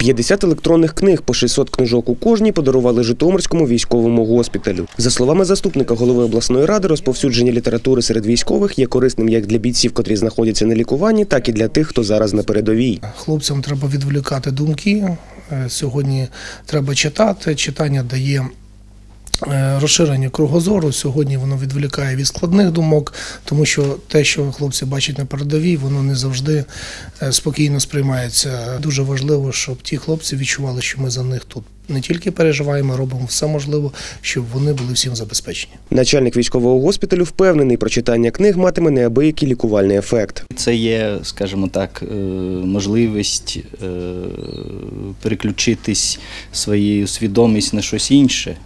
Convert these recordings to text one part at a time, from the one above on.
50 електронних книг по 600 книжок у кожній подарували Житомирському військовому госпіталю. За словами заступника голови обласної ради, розповсюдження літератури серед військових є корисним як для бійців, котрі знаходяться на лікуванні, так і для тих, хто зараз на передовій. Хлопцям треба відволікати думки. Е, Сьогодні треба читати. Читання дає розширення кругозору. Сьогодні воно відволікає від складних думок, тому що те, що хлопці бачать на передовій, воно не завжди е, спокійно сприймається. Дуже важливо, щоб ті хлопці відчували, що ми за них тут не тільки переживаємо, робимо все можливе, щоб вони були всім забезпечені. Начальник військового госпіталю впевнений, прочитання книг матиме неабиякий лікувальний ефект. Це є, скажімо так, е, можливість е, переключитись своєю свідомість на щось інше.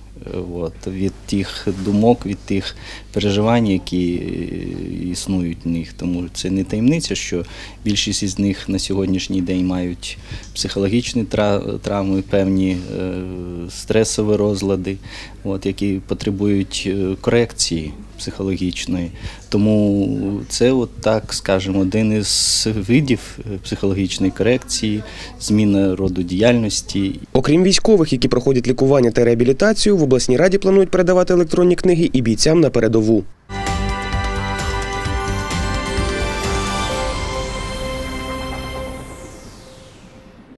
От, від тих думок, від тих переживань, які е, існують в них. Тому це не таємниця, що більшість із них на сьогоднішній день мають психологічні травми, певні е, стресові розлади, от, які потребують е, корекції психологічної. Тому це, от так скажемо, один із видів е, психологічної корекції, зміна роду діяльності Окрім військових, які проходять лікування та реабілітацію, в обласній раді планують передавати електронні книги і бійцям на передову.